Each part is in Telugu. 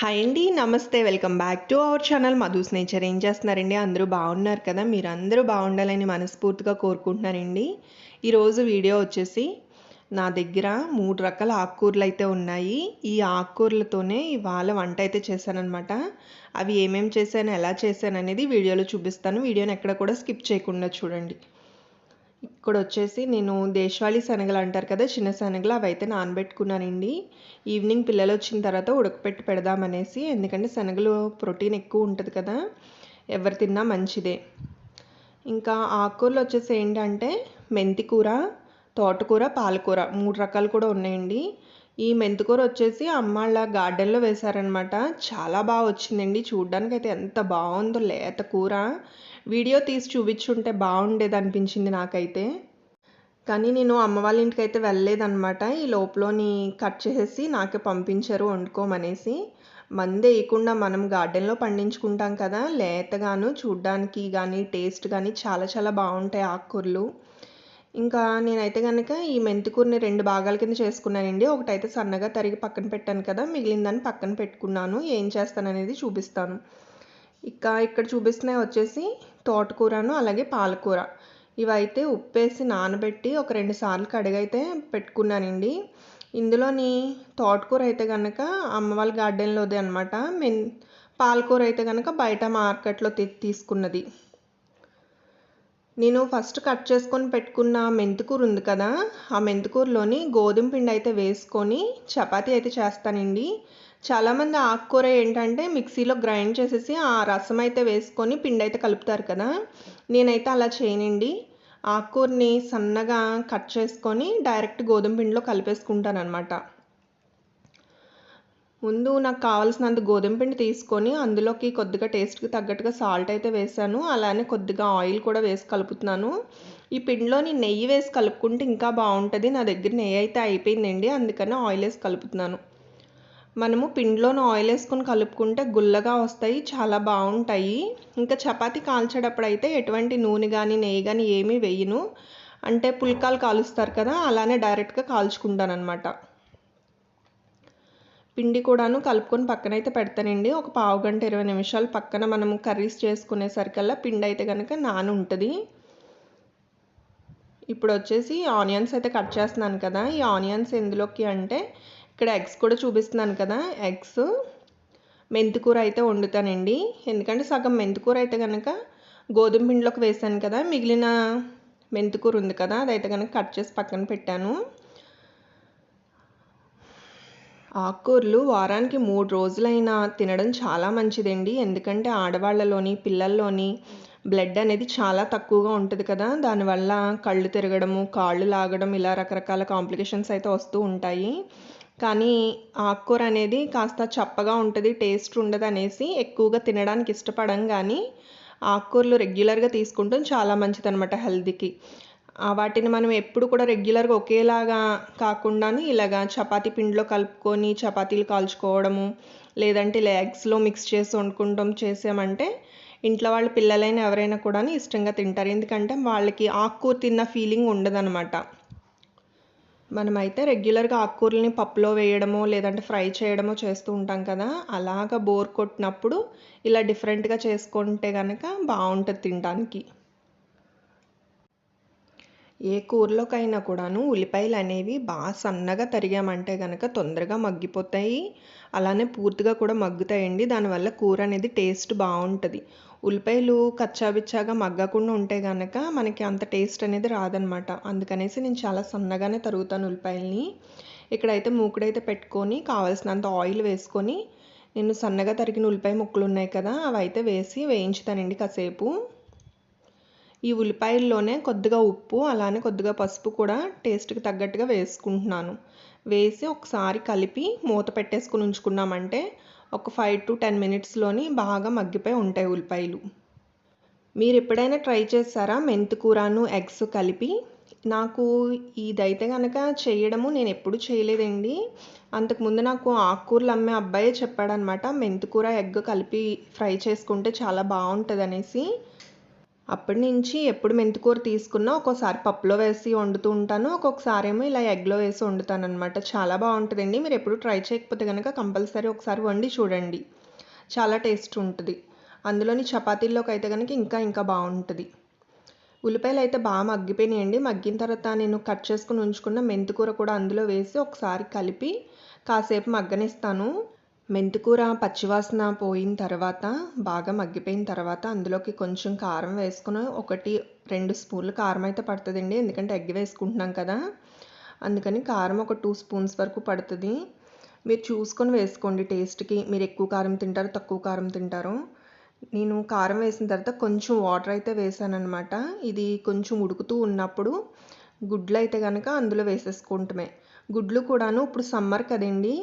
హాయ్ అండి నమస్తే. Welcome back to our channel Madhu's nature ఏం చేస్తున్నారండి? అందరూ బాగున్నారు కదా? మీరు అందరూ బాగుండాలని మనస్ఫూర్తిగా కోరుకుంటున్నారండి ఈరోజు వీడియో వచ్చేసి నా దగ్గర మూడు రకాల ఆకుకూరలు అయితే ఉన్నాయి. ఈ ఆకుకూరలతోనే ఇవాళ వంట అయితే చేశానఅనమాట అవి ఏమేమి చేశాను ఎలా చేశాను అనేది వీడియోలో చూపిస్తాను. వీడియోని ఎక్కడ కూడా స్కిప్ చేయకుండా చూడండి. ఇక్కడ వచ్చేసి నేను దేశవాళీ శనగలు అంటారు కదా చిన్న శనగలు అవి అయితే నానబెట్టుకున్నానండి. ఈవినింగ్ పిల్లలు వచ్చిన తర్వాత ఉడకపెట్టి పెడదామనేసి ఎందుకంటే శనగలు ప్రోటీన్ ఎక్కువ ఉంటుంది కదా ఎవరు తిన్నా మంచిదే. ఇంకా ఆకుకూరలు వచ్చేసి ఏంటంటే మెంతికూర తోటకూర పాలకూర మూడు రకాలు కూడా ఉన్నాయండి. ఈ మెంతికూర వచ్చేసి అమ్మాళ్ళ గార్డెన్లో వేశారనమాట చాలా బాగా వచ్చిందండి చూడ్డానికి అయితే ఎంత బాగుందో లేత కూర వీడియో తీసి చూపించుంటే బాగుండేది అనిపించింది నాకైతే. కానీ నేను అమ్మ వాళ్ళ ఇంటికి అయితే వెళ్ళలేదన్నమాట. ఈ లోపలని కట్ చేసేసి నాకే పంపించారు వండుకోమనేసి. మందే వేయకుండా మనం గార్డెన్లో పండించుకుంటాం కదా లేతగాను చూడ్డానికి కానీ టేస్ట్ కానీ చాలా చాలా బాగుంటాయి ఆకుకూరలు. ఇంకా నేనైతే కనుక ఈ మెంతికూరని రెండు భాగాల కింద చేసుకున్నానండి. ఒకటైతే సన్నగా తరిగి పక్కన పెట్టాను కదా మిగిలిందని పక్కన పెట్టుకున్నాను. ఏం చేస్తాననేది చూపిస్తాను. ఇక ఇక్కడ చూపిస్తున్నాయి వచ్చేసి తోటకూరను అలాగే పాలకూర. ఇవైతే ఉప్పేసి నానబెట్టి ఒక రెండు సార్లు కడిగైతే పెట్టుకున్నానండి. ఇందులోని తోటకూర అయితే కనుక అమ్మ వాళ్ళ గార్డెన్లోది అనమాట మెన్ పాలకూర అయితే కనుక బయట మార్కెట్లో తీసుకున్నది. నేను ఫస్ట్ కట్ చేసుకొని పెట్టుకున్న మెంతికూర ఉంది కదా ఆ మెంతికూరలోని గోధుమ పిండి అయితే వేసుకొని చపాతీ అయితే చేస్తానండి. చాలామంది ఆకుకూర ఏంటంటే మిక్సీలో గ్రైండ్ చేసేసి ఆ రసం అయితే వేసుకొని పిండి అయితే కలుపుతారు కదా. నేనైతే అలా చేయనండి. ఆకుకూరని సన్నగా కట్ చేసుకొని డైరెక్ట్ గోధుమ పిండిలో కలిపేసుకుంటాను అనమాట ముందు నాకు కావాల్సినంత గోధుమ పిండి తీసుకొని అందులోకి కొద్దిగా టేస్ట్కి తగ్గట్టుగా సాల్ట్ అయితే వేసాను. అలానే కొద్దిగా ఆయిల్ కూడా వేసి కలుపుతున్నాను. ఈ పిండిలోని నెయ్యి వేసి కలుపుకుంటే ఇంకా బాగుంటుంది. నా దగ్గర నెయ్యి అయితే అయిపోయిందండి. అందుకని ఆయిల్ వేసి కలుపుతున్నాను. మనము పిండిలోని ఆయిల్ వేసుకొని కలుపుకుంటే గుల్లగా వస్తాయి చాలా బాగుంటాయి. ఇంకా చపాతీ కాల్చేటప్పుడు అయితే ఎటువంటి నూనె కానీ నెయ్యి కానీ ఏమీ వేయను. అంటే పుల్కాలు కాలుస్తారు కదా అలానే డైరెక్ట్గా కాల్చుకుంటాను అనమాట పిండి కూడాను కలుపుకొని పక్కన అయితే పెడతానండి. ఒక పావు గంట ఇరవై నిమిషాలు పక్కన మనం కర్రీస్ చేసుకునేసరికల్లా పిండి అయితే కనుక నాని ఉంటుంది ఇప్పుడు వచ్చేసి ఆనియన్స్ అయితే కట్ చేస్తున్నాను కదా ఈ ఆనియన్స్ ఎందులోకి అంటే ఇక్కడ ఎగ్స్ కూడా చూపిస్తున్నాను కదా ఎగ్స్. మెంతికూర అయితే వండుతానండి. ఎందుకంటే సగం మెంతికూర అయితే కనుక గోధుమ పిండిలోకి వేసాను కదా మిగిలిన మెంతికూర ఉంది కదా అదైతే కనుక కట్ చేసి పక్కన పెట్టాను. ఆకుకూరలు వారానికి మూడు రోజులైనా తినడం చాలా మంచిదండి. ఎందుకంటే ఆడవాళ్ళలోని పిల్లల్లోని బ్లడ్ అనేది చాలా తక్కువగా ఉంటుంది కదా దానివల్ల కళ్ళు తిరగడము కాళ్ళు లాగడం ఇలా రకరకాల కాంప్లికేషన్స్ అయితే వస్తూ ఉంటాయి. కానీ ఆకుకూర అనేది కాస్త చప్పగా ఉంటుంది టేస్ట్ ఉండదు అనేసి ఎక్కువగా తినడానికి ఇష్టపడం కానీ ఆకుకూరలు రెగ్యులర్గా తీసుకుంటాం చాలా మంచిదనమాట హెల్తీకి. హెల్త్కి వాటిని మనం ఎప్పుడు కూడా రెగ్యులర్గా ఒకేలాగా కాకుండానే ఇలాగా చపాతీ పిండిలో కలుపుకొని చపాతీలు కాల్చుకోవడము లేదంటే ఇలా ఎగ్స్లో మిక్స్ చేసి వండుకుంటాం చేసామంటే ఇంట్లో వాళ్ళ పిల్లలైనా ఎవరైనా కూడా ఇష్టంగా తింటారు. ఎందుకంటే వాళ్ళకి ఆకుకూర తిన్న ఫీలింగ్ ఉండదనమాట మనమైతే రెగ్యులర్గా ఆకుకూరలని పప్పులో వేయడమో లేదంటే ఫ్రై చేయడమో చేస్తూ ఉంటాం కదా. అలాగ బోర్ కొట్టినప్పుడు ఇలా డిఫరెంట్గా చేసుకుంటే కనుక బాగుంటుంది తినడానికి. ఏ కూరలోకైనా కూడాను ఉల్లిపాయలు అనేవి బాగా సన్నగా తరిగామంటే కనుక తొందరగా మగ్గిపోతాయి. అలానే పూర్తిగా కూడా మగ్గుతాయండి. దానివల్ల కూర అనేది టేస్ట్ బాగుంటుంది. ఉల్లిపాయలు కచ్చాబిచ్చాగా మగ్గకుండా ఉంటే కనుక మనకి అంత టేస్ట్ అనేది రాదనమాట. అందుకనేసి నేను చాలా సన్నగానే తరుగుతాను ఉల్లిపాయలని. ఇక్కడైతే మూకుడైతే పెట్టుకొని కావాల్సినంత ఆయిల్ వేసుకొని నేను సన్నగా తరిగిన ఉల్లిపాయ ముక్కలు ఉన్నాయి కదా అవి అయితే వేసి వేయించుతానండి కాసేపు. ఈ ఉల్లిపాయల్లోనే కొద్దిగా ఉప్పు అలానే కొద్దిగా పసుపు కూడా టేస్ట్కి తగ్గట్టుగా వేసుకుంటున్నాను. వేసి ఒకసారి కలిపి మూత పెట్టేసుకుని ఉంచుకున్నామంటే ఒక ఫైవ్ టు టెన్ మినిట్స్లోని బాగా మగ్గిపోయి ఉంటాయి ఉల్లిపాయలు. మీరు ఎప్పుడైనా ట్రై చేస్తారా మెంతికూరను ఎగ్స్ కలిపి? నాకు ఇదైతే కనుక చేయడము నేను ఎప్పుడు చేయలేదండి. అంతకుముందు నాకు ఆకుకూరలు అమ్మే అబ్బాయే చెప్పాడనమాట మెంతికూర ఎగ్ కలిపి ఫ్రై చేసుకుంటే చాలా బాగుంటుంది అనేసి అప్పటి నుంచి ఎప్పుడు మెంతికూర తీసుకున్నా ఒక్కోసారి పప్పులో వేసి వండుతూ ఉంటాను. ఒక్కొక్కసారి ఏమో ఇలా ఎగ్లో వేసి వండుతాను అనమాట చాలా బాగుంటుందండి. మీరు ఎప్పుడు ట్రై చేయకపోతే కనుక కంపల్సరీ ఒకసారి వండి చూడండి. చాలా టేస్ట్ ఉంటుంది. అందులోని చపాతీల్లోకి అయితే కనుక ఇంకా ఇంకా బాగుంటుంది. ఉల్లిపాయలు అయితే బాగా మగ్గిపోయినాయండి. మగ్గిన తర్వాత నేను కట్ చేసుకుని ఉంచుకున్న మెంతికూర కూడా అందులో వేసి ఒకసారి కలిపి కాసేపు మగ్గనిస్తాను. మెంతికూర పచ్చివాసన పోయిన తర్వాత బాగా మగ్గిపోయిన తర్వాత అందులోకి కొంచెం కారం వేసుకుని ఒకటి రెండు స్పూన్లు కారం అయితే పడుతుందండి. ఎందుకంటే ఎగ్ వేసుకుంటున్నాం కదా. అందుకని కారం ఒక టూ స్పూన్స్ వరకు పడుతుంది. మీరు చూసుకొని వేసుకోండి టేస్ట్కి. మీరు ఎక్కువ కారం తింటారు తక్కువ కారం తింటారు. నేను కారం వేసిన తర్వాత కొంచెం వాటర్ అయితే వేసానమాట ఇది కొంచెం ఉడుకుతూ ఉన్నప్పుడు గుడ్లు అయితే కనుక అందులో వేసేసుకుంటమే గుడ్లు కూడాను ఇప్పుడు సమ్మర్ కదండి.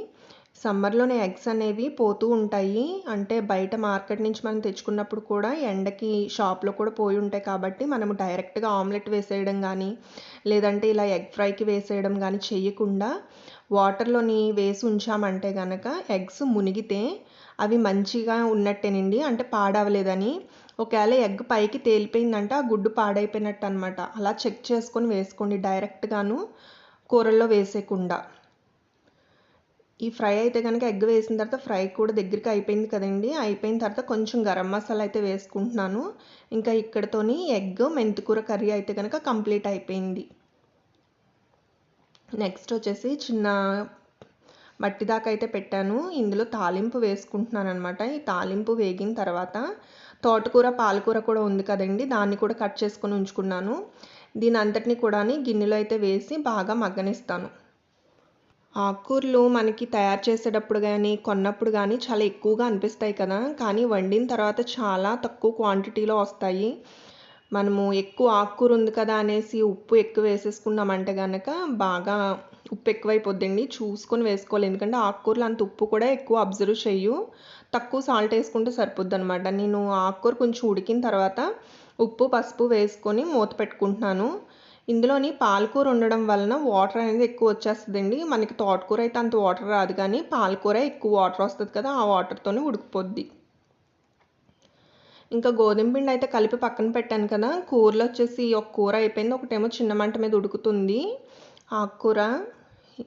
సమ్మర్లోనే ఎగ్స్ అనేవి పోతూ ఉంటాయి. అంటే బయట మార్కెట్ నుంచి మనం తెచ్చుకున్నప్పుడు కూడా ఎండకి షాప్లో కూడా పోయి ఉంటాయి కాబట్టి మనము డైరెక్ట్గా ఆమ్లెట్ వేసేయడం కానీ లేదంటే ఇలా ఎగ్ ఫ్రైకి వేసేయడం కానీ చేయకుండా వాటర్లోని వేసి ఉంచామంటే కనుక ఎగ్స్ మునిగితే అవి మంచిగా ఉన్నట్టేనండి. అంటే పాడవలేదని. ఒకవేళ ఎగ్ పైకి తేలిపోయిందంటే ఆ గుడ్డు పాడైపోయినట్టు అనమాట అలా చెక్ చేసుకొని వేసుకోండి డైరెక్ట్గాను కూరల్లో వేసేయకుండా ఈ ఫ్రై అయితే కనుక ఎగ్ వేసిన తర్వాత ఫ్రై కూడా దగ్గరికి అయిపోయింది కదండి. అయిపోయిన తర్వాత కొంచెం గరం మసాలా అయితే వేసుకుంటున్నాను. ఇంకా ఇక్కడతోని ఎగ్ మెంతికూర కర్రీ అయితే కనుక కంప్లీట్ అయిపోయింది. నెక్స్ట్ వచ్చేసి చిన్న మట్టి దాకా అయితే పెట్టాను. ఇందులో తాలింపు వేసుకుంటున్నాను అనమాట ఈ తాలింపు వేగిన తర్వాత తోటకూర పాలకూర కూడా ఉంది కదండి. దాన్ని కూడా కట్ చేసుకొని ఉంచుకున్నాను. దీని అంతటిని కూడా గిన్నెలో అయితే వేసి బాగా మగ్గనిస్తాను. ఆకుకూరలు మనకి తయారు చేసేటప్పుడు కానీ కొన్నప్పుడు కానీ చాలా ఎక్కువగా అనిపిస్తాయి కదా. కానీ వండిన తర్వాత చాలా తక్కువ క్వాంటిటీలో వస్తాయి. మనము ఎక్కువ ఆకుకూర ఉంది కదా అనేసి ఉప్పు ఎక్కువ వేసేసుకున్నామంటే కనుక బాగా ఉప్పు ఎక్కువైపోద్దండి. చూసుకొని వేసుకోవాలి. ఎందుకంటే ఆకుకూరలు అంత ఉప్పు కూడా ఎక్కువ అబ్జర్వ్ చేయు. తక్కువ సాల్ట్ వేసుకుంటే సరిపోద్ది అనమాట నేను ఆకుకూర కొంచెం ఉడికిన తర్వాత ఉప్పు పసుపు వేసుకొని మూత పెట్టుకుంటున్నాను. ఇందులోని పాలకూర ఉండడం వలన వాటర్ అనేది ఎక్కువ వచ్చేస్తుందండి. మనకి తోటకూర అయితే అంత వాటర్ రాదు కానీ పాలకూర ఎక్కువ వాటర్ వస్తుంది కదా ఆ వాటర్తోనే ఉడికిపోద్ది. ఇంకా గోధుమ పిండి అయితే కలిపి పక్కన పెట్టాను కదా కూరలో వచ్చేసి ఒక కూర అయిపోయింది. ఒకటేమో చిన్న మంట మీద ఉడుకుతుంది. ఆకుకూర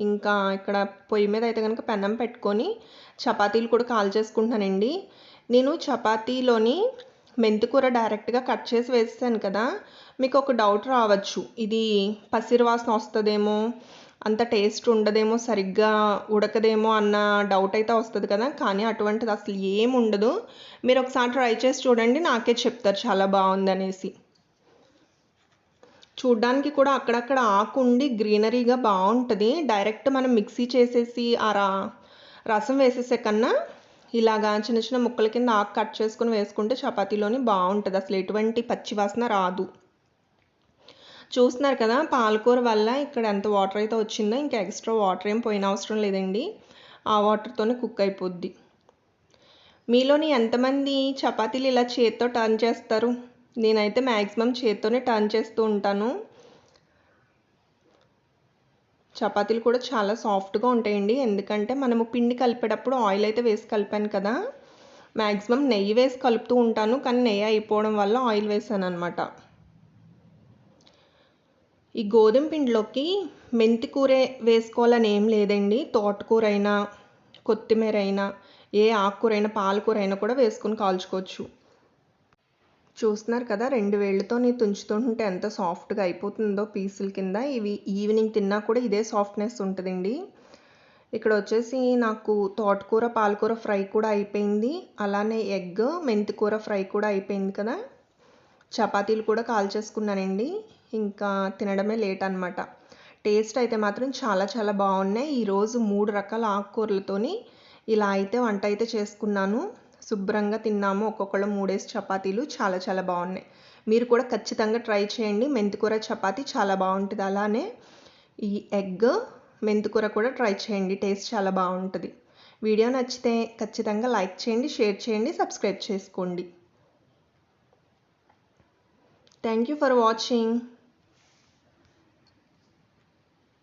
ఇంకా ఇక్కడ పొయ్యి మీద అయితే కనుక పెన్నం పెట్టుకొని చపాతీలు కూడా కాల్ చేసుకుంటున్నానండి. నేను చపాతీలోని మెంతికూర డైరెక్ట్గా కట్ చేసి వేసాను కదా మీకు ఒక డౌట్ రావచ్చు. ఇది పసిరివాసన వస్తుందేమో అంత టేస్ట్ ఉండదేమో సరిగ్గా ఉడకదేమో అన్న డౌట్ అయితే వస్తుంది కదా కానీ అటువంటిది అసలు ఏం ఉండదు. మీరు ఒకసారి ట్రై చేసి చూడండి నాకే చెప్తారు చాలా బాగుంది అనేసి. చూడ్డానికి కూడా అక్కడక్కడ ఆకు ఉండి గ్రీనరీగా బాగుంటుంది. డైరెక్ట్ మనం మిక్సీ చేసేసి ఆ రా రసం వేసేసే కన్నా ఇలాగా చిన్న చిన్న ముక్కల కింద ఆకు కట్ చేసుకుని వేసుకుంటే చపాతీలోని బాగుంటుంది. అసలు ఎటువంటి పచ్చి వాసన రాదు. చూస్తున్నారు కదా పాలకూర వల్ల ఇక్కడ ఎంత వాటర్ అయితే వచ్చిందో ఇంకా ఎక్స్ట్రా వాటర్ ఏం పోయిన అవసరం లేదండి. ఆ వాటర్తోనే కుక్ అయిపోద్ది. మీలోని ఎంతమంది చపాతీలు ఇలా చేత్తో టర్న్ చేస్తారు? నేనైతే మ్యాక్సిమం చేత్తోనే టర్న్ చేస్తూ ఉంటాను. చపాతీలు కూడా చాలా సాఫ్ట్గా ఉంటాయండి. ఎందుకంటే మనము పిండి కలిపేటప్పుడు ఆయిల్ అయితే వేసి కలిపాను కదా. మ్యాక్సిమం నెయ్యి వేసి కలుపుతూ ఉంటాను. కానీ నెయ్యి అయిపోవడం వల్ల ఆయిల్ వేసాను అనమాట ఈ గోధుమ పిండిలోకి మెంతి కూరే వేసుకోవాలని ఏం లేదండి. తోటకూర అయినా కొత్తిమీర అయినా ఏ ఆకుకూర అయినా పాలకూర అయినా కూడా వేసుకొని కాల్చుకోవచ్చు. చూస్తున్నారు కదా రెండు వేళ్ళతో నేను తుంచుతుంటే ఎంత సాఫ్ట్గా అయిపోతుందో పీసుల కింద. ఇవి ఈవినింగ్ తిన్నా కూడా ఇదే సాఫ్ట్నెస్ ఉంటుందండి. ఇక్కడ వచ్చేసి నాకు తోటకూర పాలకూర ఫ్రై కూడా అయిపోయింది. అలానే ఎగ్ మెంతికూర ఫ్రై కూడా అయిపోయింది కదా. చపాతీలు కూడా కాల్చేసుకున్నానండి. ఇంకా తినడమే లేట్ అనమాట టేస్ట్ అయితే మాత్రం చాలా చాలా బాగున్నాయి. ఈరోజు మూడు రకాల ఆకుకూరలతోని ఇలా అయితే వంట అయితే చేసుకున్నాను. శుభ్రంగా తిన్నాము. ఒక్కొక్కళ్ళు మూడేసి చపాతీలు. చాలా చాలా బాగున్నాయి. మీరు కూడా ఖచ్చితంగా ట్రై చేయండి. మెంతికూర చపాతీ చాలా బాగుంటుంది. అలానే ఈ ఎగ్ మెంతికూర కూడా ట్రై చేయండి. టేస్ట్ చాలా బాగుంటుంది. వీడియో నచ్చితే ఖచ్చితంగా లైక్ చేయండి షేర్ చేయండి సబ్స్క్రైబ్ చేసుకోండి. Thank you for watching.